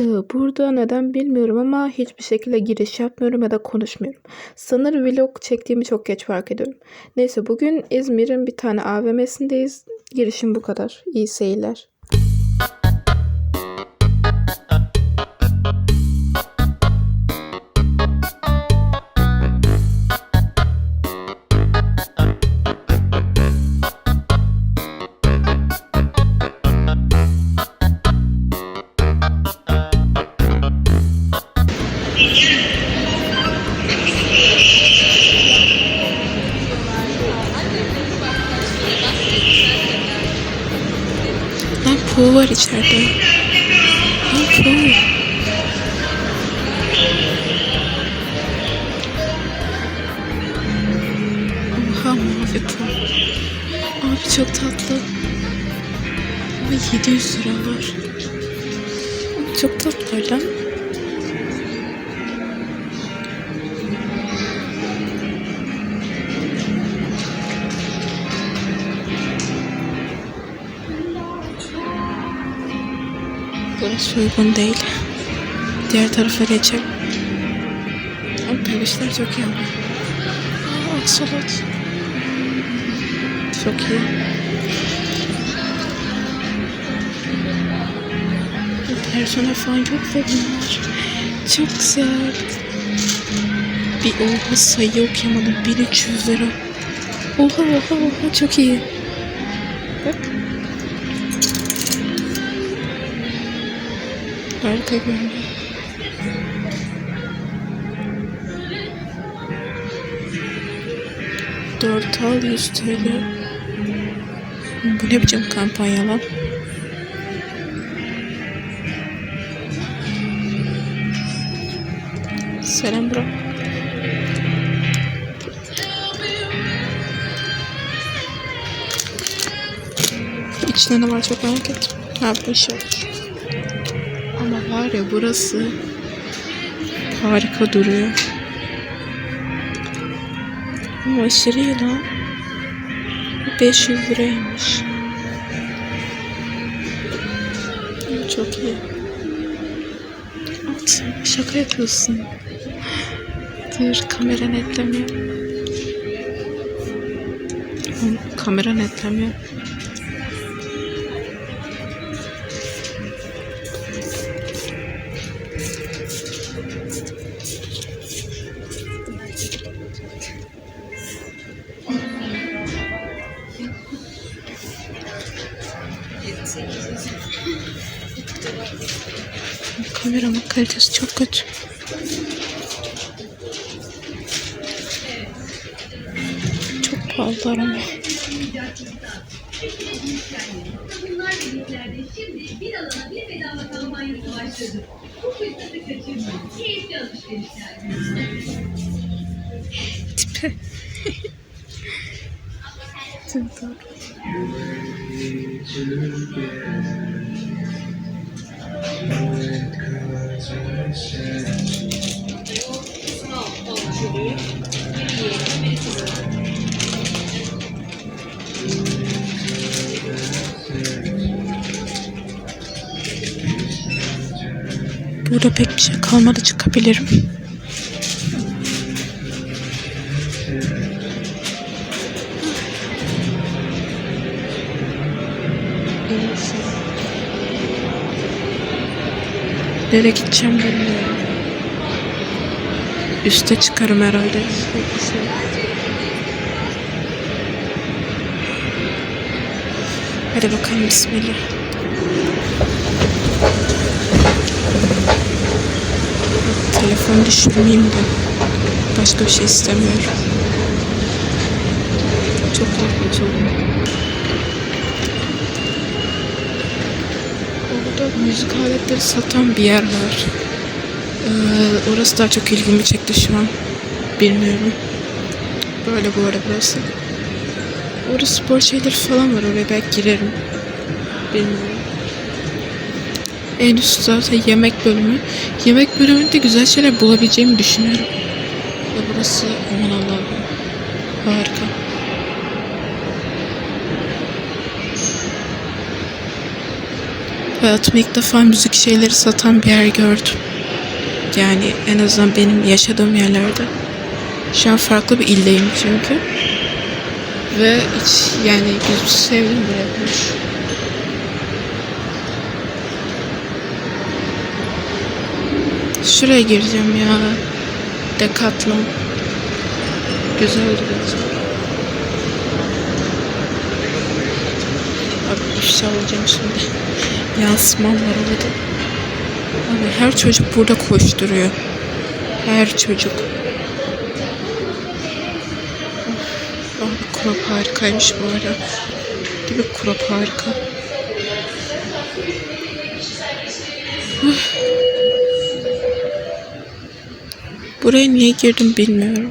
Ee, burada neden bilmiyorum ama hiçbir şekilde giriş yapmıyorum ya da konuşmuyorum. Sanırım vlog çektiğimi çok geç fark ediyorum. Neyse bugün İzmir'in bir tane AVM'sindeyiz. Girişim bu kadar. İyi seyirler. Çok tatlı. Ama 700 lira var. Çok tatlı lan. Burası uygun değil. Diğer tarafa geçelim. Ama peluşlar çok iyi ama. Aa, aksolot. Çok iyi. Persona falan ve bunlar. Çok güzel. Bir oha sayı okuyamadım. 1300 lira. Oha oha oha çok iyi. Bak. Harika görünüyor. Dört al 100 TL. Bu ne biçim kampanya lan? Selam bro. İçinde ne var çok merak ettim. Ha bu şey olur. Ama var ya burası harika duruyor. Ama aşırı iyi lan. 500 liraymış. Çok iyi. At, şaka yapıyorsun. Dur kamera netlemiyor. Kamera netlemiyor. Kalitesi çok kötü. Çok pahalılar ama. Bunlar birliklerde Burada pek bir şey kalmadı çıkabilirim. Nereye gideceğim bilmiyorum. Üste çıkarım herhalde. Hadi bakalım bismillah. Telefon düşürmeyeyim de. Başka bir şey istemiyorum. Çok korkunç oldu. Orada müzik aletleri satan bir yer var. Ee, orası daha çok ilgimi çekti şu an. Bilmiyorum. Böyle bu arada burası. Orada spor şeyleri falan var. Oraya belki girerim. Bilmiyorum. En üst zaten yemek bölümü. Yemek bölümünde güzel şeyler bulabileceğimi düşünüyorum. Ve burası aman Allah'ım. Harika. Hayatımda ilk defa müzik şeyleri satan bir yer gördüm. Yani en azından benim yaşadığım yerlerde. Şu an farklı bir ildeyim çünkü. Ve hiç yani güzel sevdim. Hoş. Şuraya gireceğim ya. Decathlon. Güzel duruyor. Abi ifşa olacağım şimdi. Yansımam var orada. Abi her çocuk burada koşturuyor. Her çocuk. Of, Abi crop harikaymış bu arada. Değil mi crop harika? Buraya niye girdim bilmiyorum.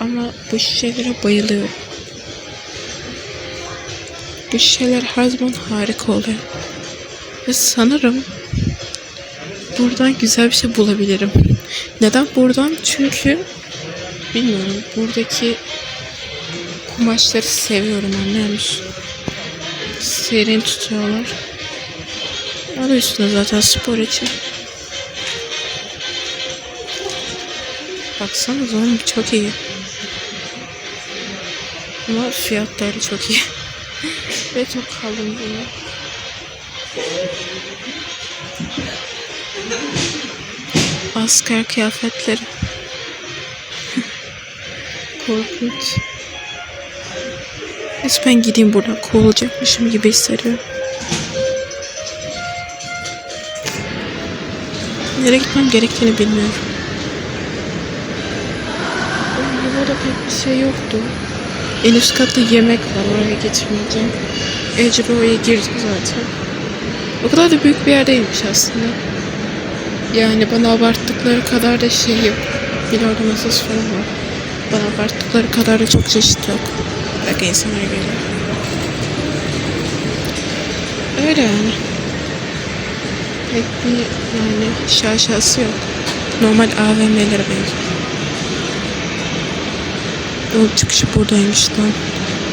Ama bu şişelere bayılıyorum. Bu şişeler her zaman harika oluyor. Ve sanırım buradan güzel bir şey bulabilirim. Neden buradan? Çünkü bilmiyorum. Buradaki kumaşları seviyorum anlıyor musun? Serin tutuyorlar. Adı üstünde zaten spor için. Baksanıza oğlum çok iyi. Ama fiyatları çok iyi. Ve çok kalın bunlar. Asker kıyafetleri. Korkunç. Neyse ben gideyim buradan kovulacakmışım gibi hissediyorum. Nereye gitmem gerektiğini bilmiyorum. Burada pek bir şey yoktu. En üst katta yemek var. Oraya gitmeyeceğim. Ece oraya girdik zaten. O kadar da büyük bir yer değilmiş aslında. Yani bana abarttıkları kadar da şey yok. Bilardo masası falan var. Bana abarttıkları kadar da çok çeşit yok. Belki insanlara göre. Öyle yani. Pek bir yani şaşası yok. Normal AVM'lere benziyor. Yol çıkışı buradaymış lan.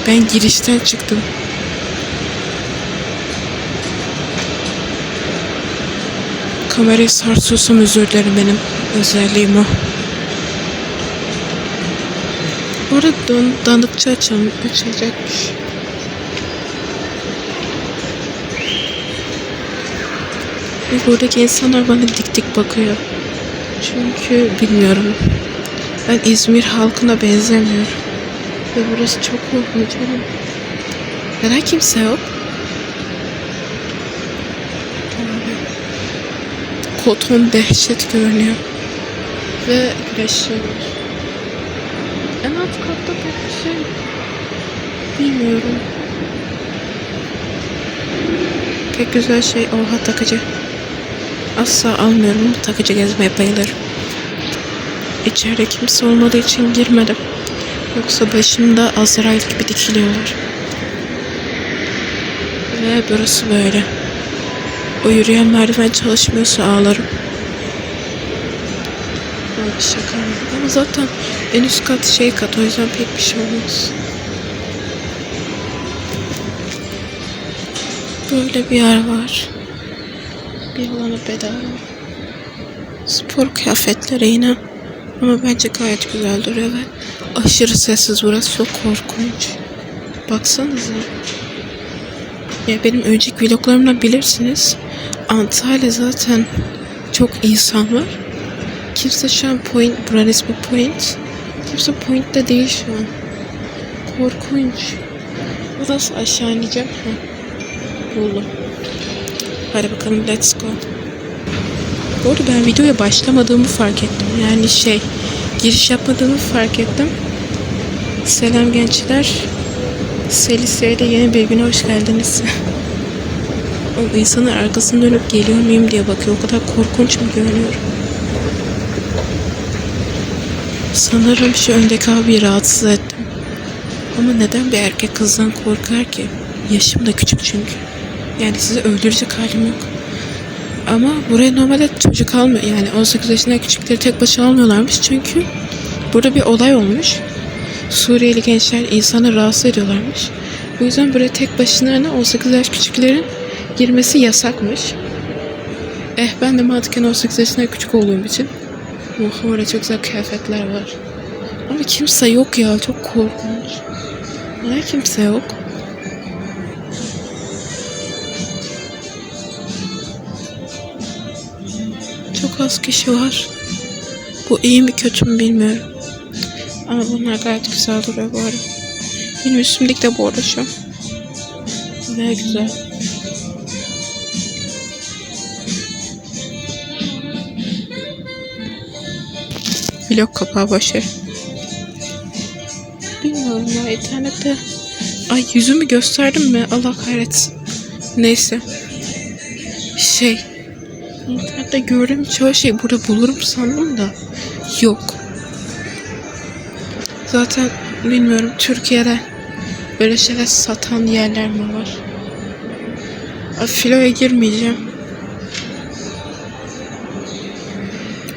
Ben girişten çıktım. Kamerayı sarsıyorsam özür dilerim benim özelliğim o. Burada don, dandıkça açalım, açılacakmış. Ve buradaki insanlar bana dik dik bakıyor. Çünkü bilmiyorum. Ben İzmir halkına benzemiyorum. Ve burası çok korkunç oğlum. Neden kimse yok? Koton dehşet görünüyor. Ve güneşli var. En alt katta pek bir şey. Bilmiyorum. Pek güzel şey oha takıcı. Asla almıyorum takıcı gezmeye bayılırım. İçeride kimse olmadığı için girmedim. Yoksa başımda Azrail gibi dikiliyorlar. Ve burası böyle. O yürüyen merdiven çalışmıyorsa ağlarım. Abi şaka mı? Ama zaten en üst kat şey kat o yüzden pek bir şey olmaz. Böyle bir yer var. Bir alana bedava. Spor kıyafetleri yine. Ama bence gayet güzel duruyor ve aşırı sessiz burası çok korkunç. Baksanıza. Ya benim önceki vloglarımdan bilirsiniz. Antalya zaten çok insan var. Kimse şu an point, buranın ismi point. Kimse point'te değil şu an. Korkunç. Bu nasıl aşağı ineceğim? Buldum. Hadi bakalım let's go. Bu arada ben videoya başlamadığımı fark ettim. Yani şey, giriş yapmadığımı fark ettim. Selam gençler. Selise'yle yeni bir güne hoş geldiniz. o insanın arkasını dönüp geliyor muyum diye bakıyor. O kadar korkunç mu görünüyorum? Sanırım şu öndeki abiyi rahatsız ettim. Ama neden bir erkek kızdan korkar ki? Yaşım da küçük çünkü. Yani sizi öldürecek halim yok. Ama buraya normalde çocuk almıyor. Yani 18 yaşından küçükleri tek başına almıyorlarmış. Çünkü burada bir olay olmuş. Suriyeli gençler insanı rahatsız ediyorlarmış. Bu yüzden buraya tek başına 18 yaş küçüklerin girmesi yasakmış. Eh ben de mantıken 18 yaşından küçük olduğum için. Oha orada çok güzel kıyafetler var. Ama kimse yok ya çok korkunç. Neden kimse yok? Çok az kişi var. Bu iyi mi kötü mü bilmiyorum. Ama bunlar gayet güzel duruyor bu arada. Benim üstümdeki de bu arada şu. Ne güzel. Vlog kapağı başı. Bilmiyorum ya internette. Ay yüzümü gösterdim mi? Allah kahretsin. Neyse. Şey. İnternette gördüğüm çoğu şey burada bulurum sandım da. Yok. Zaten bilmiyorum Türkiye'de böyle şeyler satan yerler mi var? Filoya girmeyeceğim.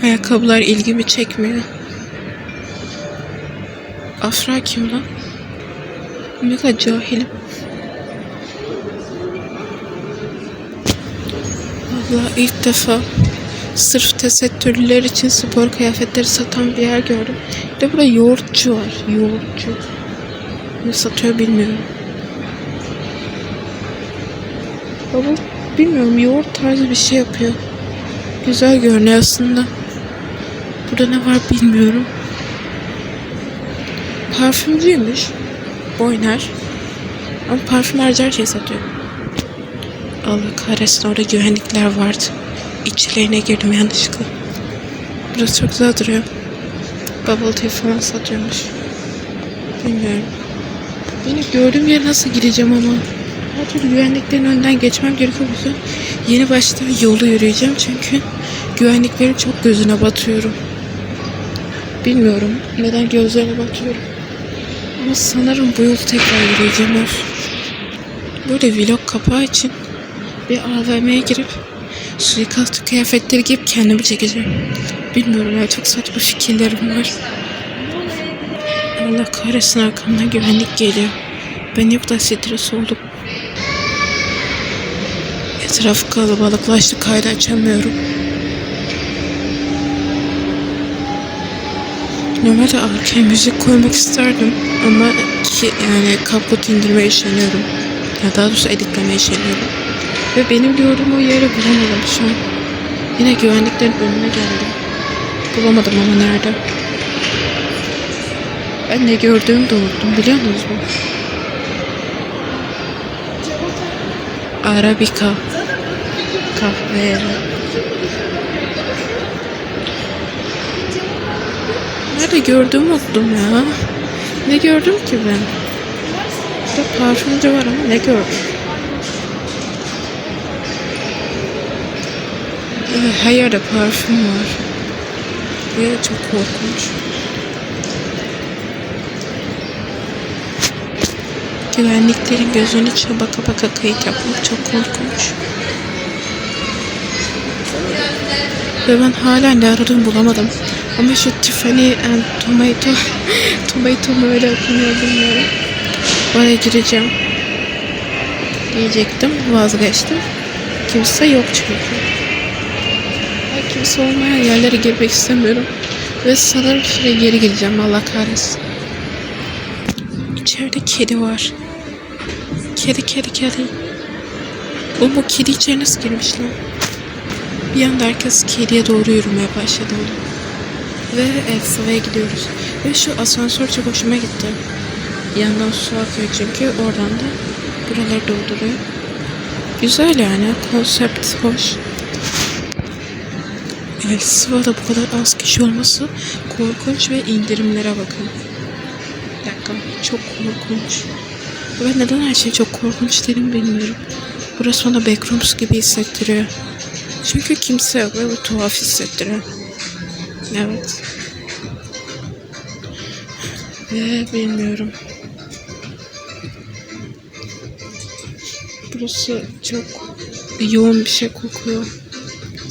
Ayakkabılar ilgimi çekmiyor. Afra kim lan? Ne kadar cahilim. Valla ilk defa sırf tesettürlüler için spor kıyafetleri satan bir yer gördüm. Bir de burada yoğurtçu var. Yoğurtçu. Ne satıyor bilmiyorum. Baba bilmiyorum yoğurt tarzı bir şey yapıyor. Güzel görünüyor aslında. Burada ne var bilmiyorum. Parfümcüymüş. Boyner. Ama parfüm harici her şeyi satıyor. Allah kahretsin orada güvenlikler vardı. İçlerine girdim yanlışlıkla. Burası çok güzel duruyor. Bubble tea falan satıyormuş. Bilmiyorum. Beni gördüğüm yere nasıl gideceğim ama. Her türlü güvenliklerin önünden geçmem gerekiyor. Yeni başta yolu yürüyeceğim. Çünkü güvenliklerin çok gözüne batıyorum. Bilmiyorum neden gözlerine batıyorum. Ama sanırım bu yolu tekrar yürüyeceğim. Böyle vlog kapağı için bir AVM'ye girip suikastçı kıyafetleri giyip kendimi çekeceğim. Bilmiyorum ya çok saçma fikirlerim var. Allah kahretsin arkamdan güvenlik geliyor. Ben yok da stres oldum. Etraf kalabalıklaştı kaydı açamıyorum. Normalde arkaya müzik koymak isterdim ama ki yani kaput indirmeye üşeniyorum. Ya daha doğrusu editlemeye üşeniyorum. Ve benim gördüğüm o yeri bulamadım şu an. Yine güvenliklerin önüne geldim. Bulamadım ama nerede? Ben ne gördüğümü de biliyor musunuz mu? Arabica kahve. Nerede gördüğümü unuttum ya. Ne gördüm ki ben? Burada parfümcü var ama ne gördüm? Evet, her yerde parfüm var. Ve çok korkunç. Güvenliklerin gözünü baka baka kayıt yapmak çok korkunç. Ve ben hala ne aradığımı bulamadım. Ama şu Tiffany and Tomato, Tomato mu öyle okunuyor bilmiyorum. Oraya gireceğim. Diyecektim, vazgeçtim. Kimse yok çünkü. Kimse olmayan yerlere girmek istemiyorum. Ve sanırım şuraya geri gireceğim, Allah kahretsin. İçeride kedi var. Kedi, kedi, kedi. Oğlum bu kedi içeri nasıl girmiş lan? Bir anda herkes kediye doğru yürümeye başladı. Ve Elsa'ya gidiyoruz. Ve şu asansör çok hoşuma gitti. Yandan su akıyor çünkü oradan da buraları dolduruyor. Güzel yani. Konsept hoş. Elsa'da bu kadar az kişi olması korkunç ve indirimlere bakın. Bir dakika. Çok korkunç. Ben neden her şey çok korkunç dedim bilmiyorum. Burası bana backrooms gibi hissettiriyor. Çünkü kimse yok ve bu tuhaf hissettiriyor. Evet. Ve bilmiyorum. Burası çok yoğun bir şey kokuyor.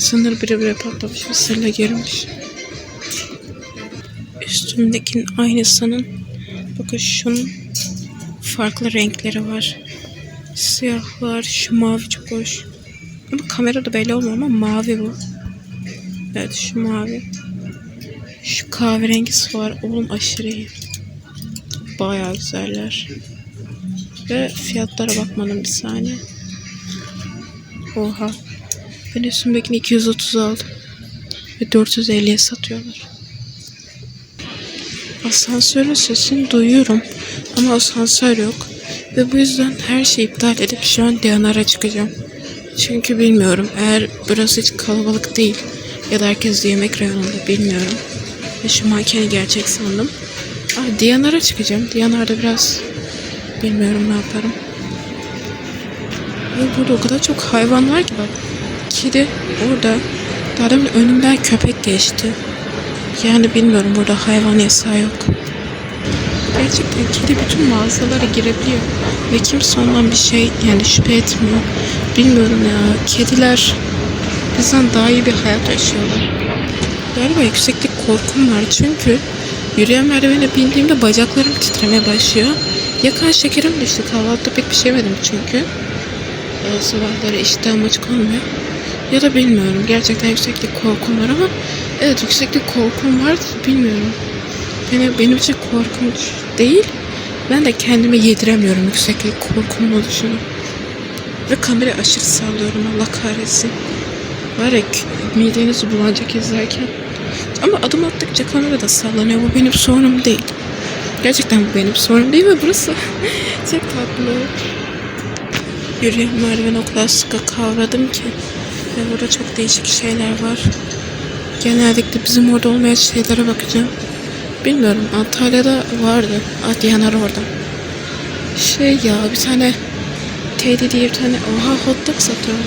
Sınır bire bire patlamış mısırla girmiş. Üstümdekinin aynısının bakın şunun farklı renkleri var. Siyahlar. Şu mavi çok hoş. Ama kamerada belli olmuyor ama mavi bu. Evet şu mavi. Şu kahverengisi var. Oğlum aşırı iyi. Bayağı güzeller. Ve fiyatlara bakmadım bir saniye. Oha. Ben üstümdekini 230 aldım. Ve 450'ye satıyorlar. Asansörün sesini duyuyorum. Ama asansör yok. Ve bu yüzden her şeyi iptal edip şu an Diyanar'a çıkacağım. Çünkü bilmiyorum. Eğer burası hiç kalabalık değil ya da herkes yemek reyonunda bilmiyorum. Ve şu mankeni gerçek sandım. Ah, Diyanar'a çıkacağım. Diyanar'da biraz bilmiyorum ne yaparım. Ve burada o kadar çok hayvan var ki bak. Kedi orada. Daha demin köpek geçti. Yani bilmiyorum burada hayvan yasağı yok. Gerçekten kedi bütün mağazalara girebiliyor. Ve kimse ondan bir şey yani şüphe etmiyor. Bilmiyorum ya. Kediler bizden daha iyi bir hayat yaşıyorlar. Galiba yükseklik korkum var çünkü yürüyen merdivene bindiğimde bacaklarım titremeye başlıyor. Ya şekerim düştü. Kahvaltıda pek bir şey yemedim çünkü. Ee, sabahları iştahım açık olmuyor. Ya da bilmiyorum. Gerçekten yükseklik korkum var ama evet yükseklik korkum var. Bilmiyorum. Yani benim için korkunç değil. Ben de kendime yediremiyorum yükseklik korkumun oluşunu. Ve kamerayı aşırı sallıyorum Allah kahretsin. Var ya mideniz bulanacak izlerken. Ama adım attıkça kamera da sallanıyor. Bu benim sorunum değil. Gerçekten bu benim sorunum değil ve burası çok tatlı. O kadar sıkı kavradım ki. Ve burada çok değişik şeyler var. Genellikle bizim orada olmayan şeylere bakacağım. Bilmiyorum Antalya'da vardı. Adyanar orada. Şey ya bir tane Teddy diye bir tane oha hot dog satıyor.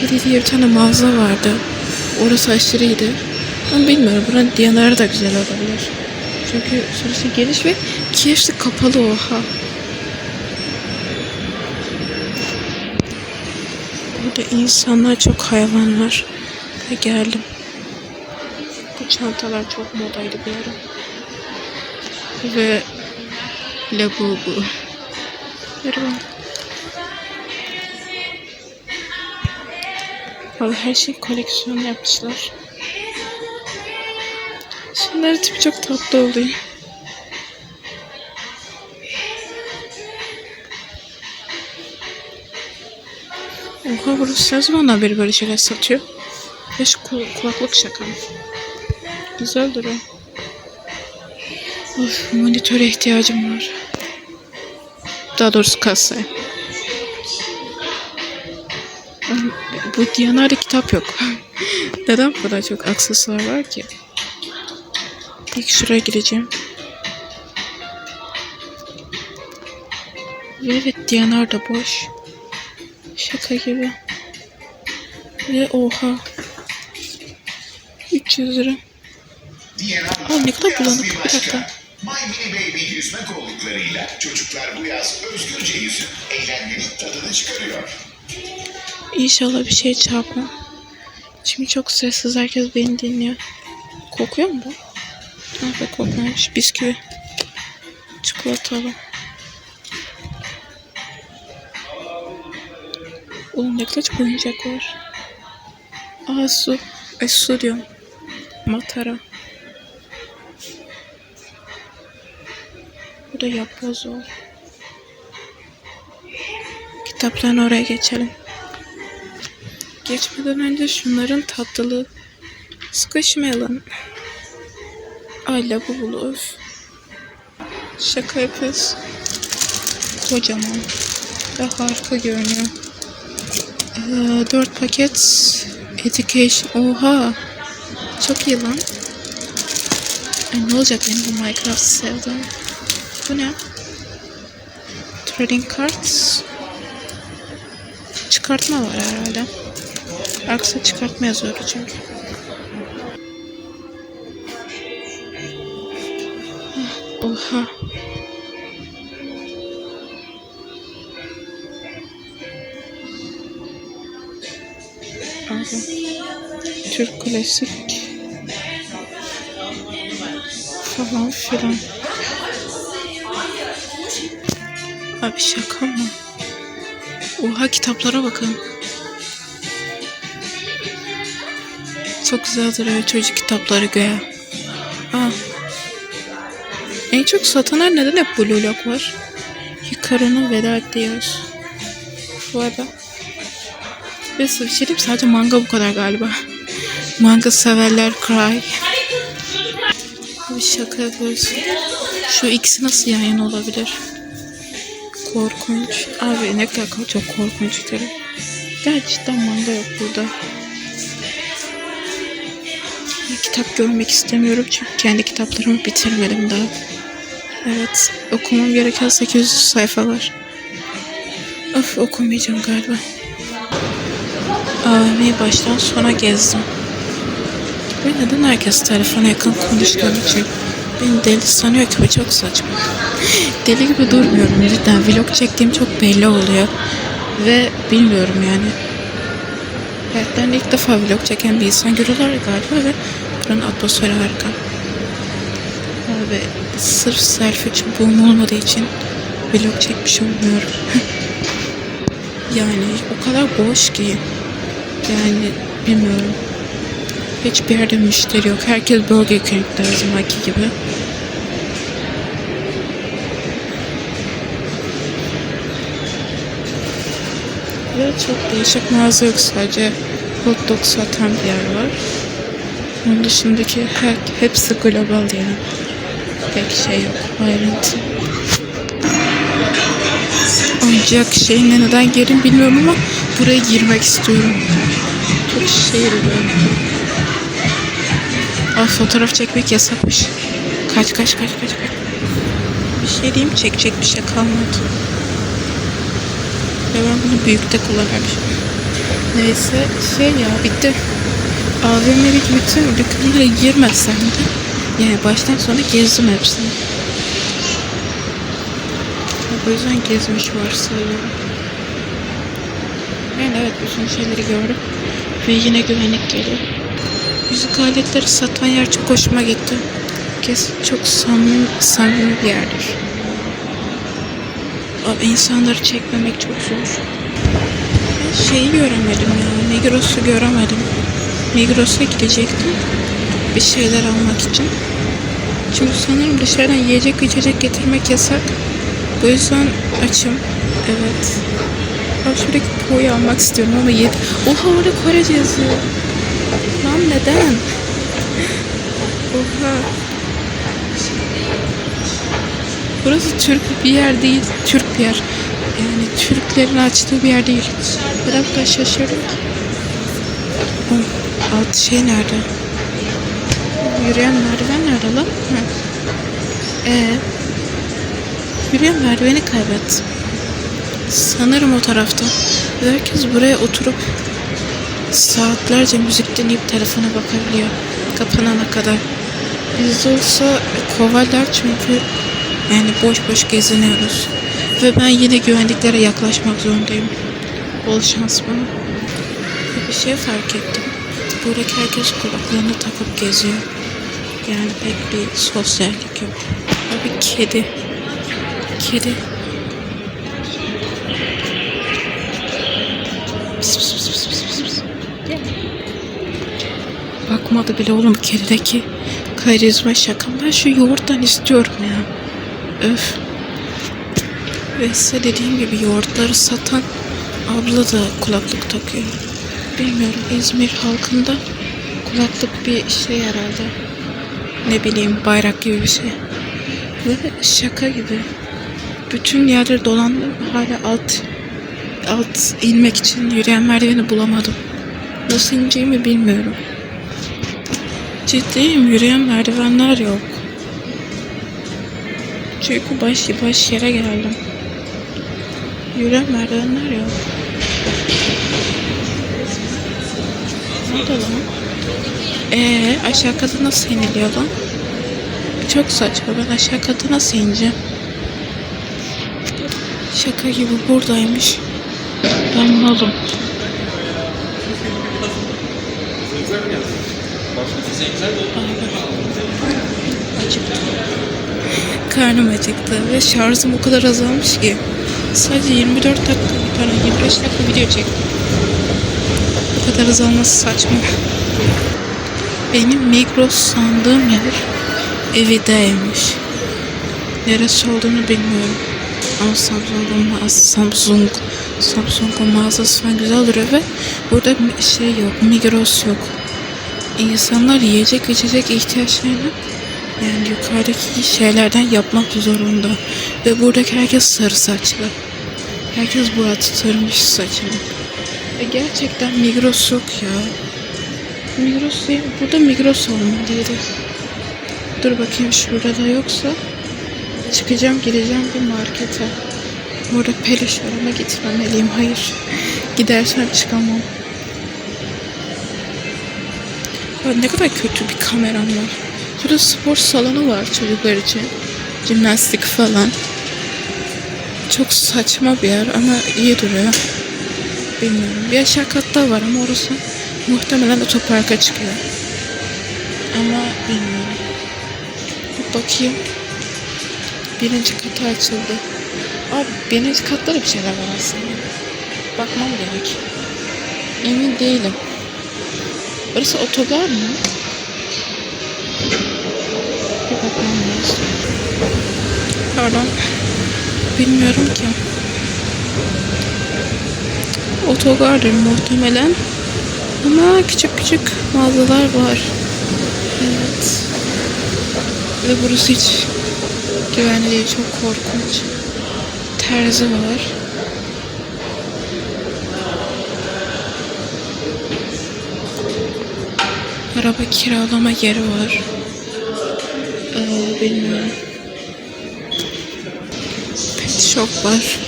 Teddy diye bir tane mağaza vardı. Orası aşırıydı. Ama bilmiyorum buranın Diyanarı da güzel olabilir. Çünkü sonuçta geniş ve Kiev'si kapalı oha. Burada insanlar çok hayvan var. Ve geldim. Bu çantalar çok modaydı bir ara. Ve Labubu. Merhaba. Vallahi her şey koleksiyon yapmışlar. Şunların tipi çok tatlı oluyor. Oha burası ne zamandan beri böyle şeyler satıyor? Ve şu kul- kulaklık şaka mı? Güzeldir o. Of monitöre ihtiyacım var. Daha doğrusu kasaya. Bu Diyanar'da kitap yok. Neden bu kadar çok aksesuar var ki? İlk şuraya gireceğim. Ve evet Diyanar da boş. Şaka gibi. Ve oha. 300 lira. Aa, ne kadar bulanık. Bir dakika. My Mini Baby yüzme kolluklarıyla çocuklar bu yaz özgürce yüzüp eğlenmenin tadını çıkarıyor. İnşallah bir şey çarpma. Şimdi çok sessiz. Herkes beni dinliyor. Kokuyor mu bu? Ah be kokmuyormuş. Bisküvi. Çikolatalı. Oğlum ne çok oyuncak var. Aa su. Ay su diyorum. Matara. Bu da yapboz var. Kitaplarını oraya geçelim. Geçmeden önce şunların tatlılığı. Squishmallow. Ay lavabolu öf. Şaka yapıyoruz. Kocaman. Ve harika görünüyor. Ee, 4 paket education. Oha. Çok iyi lan. Ay, ne olacak benim bu Minecraft sevdiğim. Bu ne? Trading cards. Çıkartma var herhalde. Arkasında çıkartma yazıyordu çünkü. Oha. Abi. Türk klasik. Falan filan. Abi şaka mı? Oha kitaplara bakın. Çok güzel duruyor çocuk kitapları göğe. Aa. En çok satanlar neden hep Blue Lock var? Hikaru'nun veda ettiği yer. Bu arada. Ve bir şey diyeyim, sadece manga bu kadar galiba. Manga severler cry. Bir şaka yapıyoruz. Şu ikisi nasıl yan yana olabilir? Korkunç. Abi ne kadar çok korkunç derim. Gerçekten manga yok burada. Bir kitap görmek istemiyorum çünkü kendi kitaplarımı bitirmedim daha. Evet, okumam gereken 800 sayfa var. Of okumayacağım galiba. AVM'yi baştan sona gezdim. Ve neden herkes telefona yakın konuştuğum için beni deli sanıyor ki bu çok saçma. Deli gibi durmuyorum cidden. Vlog çektiğim çok belli oluyor. Ve bilmiyorum yani. Hayatlarında ilk defa vlog çeken bir insan görüyorlar galiba ve buranın atmosferi harika. Ve sırf selfie çubuğum olmadığı için vlog çekmiş olmuyorum. yani o kadar boş ki. Yani bilmiyorum. Hiçbir yerde müşteri yok. Herkes Burger King'de her zamanki gibi. Ve çok değişik mağaza yok sadece hot dog satan bir yer var. Onun dışındaki her, hepsi global yani. Pek şey yok, ayrıntı. Oyuncak şeyine neden gelin bilmiyorum ama buraya girmek istiyorum. Çok şey böyle. Aa, fotoğraf çekmek yasakmış. Kaç kaç kaç kaç kaç. Bir şey diyeyim çekecek bir şey kalmadı. Ve ben bunu büyükte kullanmışım. Neyse şey ya bitti. AVM'deki bütün dükkanlara girmesem de yani baştan sona gezdim hepsini. O yüzden gezmiş varsayıyorum. Yani evet bütün şeyleri gördüm. Ve yine güvenlik geliyor. Müzik aletleri satan yer çok hoşuma gitti. Kesin çok samimi, samimi bir yerdir. O insanları çekmemek çok zor. Ben şeyi göremedim ya. Migros'u göremedim. Migros'a gidecektim. Bir şeyler almak için. Çünkü sanırım dışarıdan yiyecek içecek getirmek yasak. Bu yüzden açım. Evet. Ben şuradaki poğu almak istiyorum ama yedi. Oha orada Korece yazıyor. Lan neden? Oha. Burası Türk bir yer değil. Türk bir yer. Yani Türklerin açtığı bir yer değil. Bir dakika şaşırdım ki. Alt şey nerede? Yürüyen merdiven nerede lan? Hı. Ee, yürüyen merdiveni kaybettim. Sanırım o tarafta. Herkes buraya oturup saatlerce müzik dinleyip telefona bakabiliyor. Kapanana kadar. Bizde olsa kovalar çünkü yani boş boş geziniyoruz. Ve ben yine güvenliklere yaklaşmak zorundayım. Bol şans bana. Bir şey fark ettim. Buradaki herkes kulaklarını takıp geziyor. Yani pek bir sosyallik yok. Abi kedi. Kedi. Bakmadı bile oğlum kedideki karizma şaka. Ben şu yoğurttan istiyorum ya. Öf. Ve dediğim gibi yoğurtları satan abla da kulaklık takıyor. Bilmiyorum İzmir halkında kulaklık bir şey herhalde. Ne bileyim bayrak gibi bir şey. Ve şaka gibi. Bütün yerleri dolandım. Hala alt alt inmek için yürüyen merdiveni bulamadım. Nasıl ineceğimi bilmiyorum. Ciddiyim yürüyen merdivenler yok. Çünkü baş, baş yere geldim. Yürüyen merdivenler yok. Nerede lan? Ee, aşağı kata nasıl iniliyor lan? Çok saçma. Ben aşağı kata nasıl ineceğim? Şaka gibi buradaymış. Ben malım. Acıktım. Karnım acıktı ve şarjım o kadar azalmış ki. Sadece 24 dakika Pardon 25 dakika video çektim. Bu kadar hız alması saçma. Benim Migros sandığım yer Evi'deymiş. Neresi olduğunu bilmiyorum. Ama Samsung'un mağazası, Samsung, Samsung'un mağazası falan güzel duruyor ve burada şey yok, Migros yok. İnsanlar yiyecek içecek ihtiyaçlarını yani yukarıdaki şeylerden yapmak zorunda. Ve buradaki herkes sarı saçlı. Herkes boyattırmış saçını. Ve gerçekten Migros yok ya. Migros değil, burada Migros olmalıydı. Dur bakayım şurada da yoksa çıkacağım gideceğim bir markete. Orada periş var ama gitmemeliyim. Hayır. Gidersem çıkamam. Ya ne kadar kötü bir kameram var. Şurada spor salonu var çocuklar için. Jimnastik falan. Çok saçma bir yer ama iyi duruyor. Bilmiyorum. Bir aşağı katta var ama orası muhtemelen otoparka çıkıyor. Ama bilmiyorum. Bir bakayım. Birinci katı açıldı. Abi birinci katta da bir şeyler var aslında. Bakmam gerek. Emin değilim. Orası otogar mı? Bir bakmam lazım. Pardon. Bilmiyorum ki. Otogardır muhtemelen. Ama küçük küçük mağazalar var. Evet. Ve burası hiç güvenli değil. Çok korkunç. Terzi var. Araba kiralama yeri var. Ee, bilmiyorum. Pet shop var.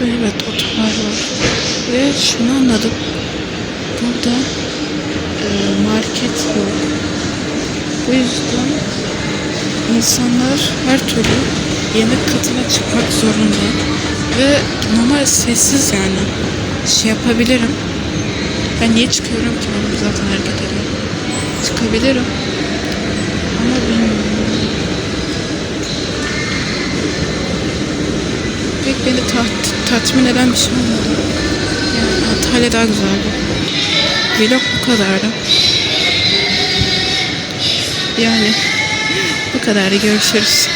Ve evet otobar var. Ve şunu anladım. Burada market yok. Bu yüzden insanlar her türlü yemek katına çıkmak zorunda. Ve normal sessiz yani. Şey yapabilirim. Ben niye çıkıyorum ki ben zaten hareket ediyorum. Çıkabilirim. Ama bilmiyorum. Pek beni tat, tatmin eden bir şey olmadı. Yani Antalya daha güzeldi. Vlog bu kadardı. Yani bu kadardı. Görüşürüz.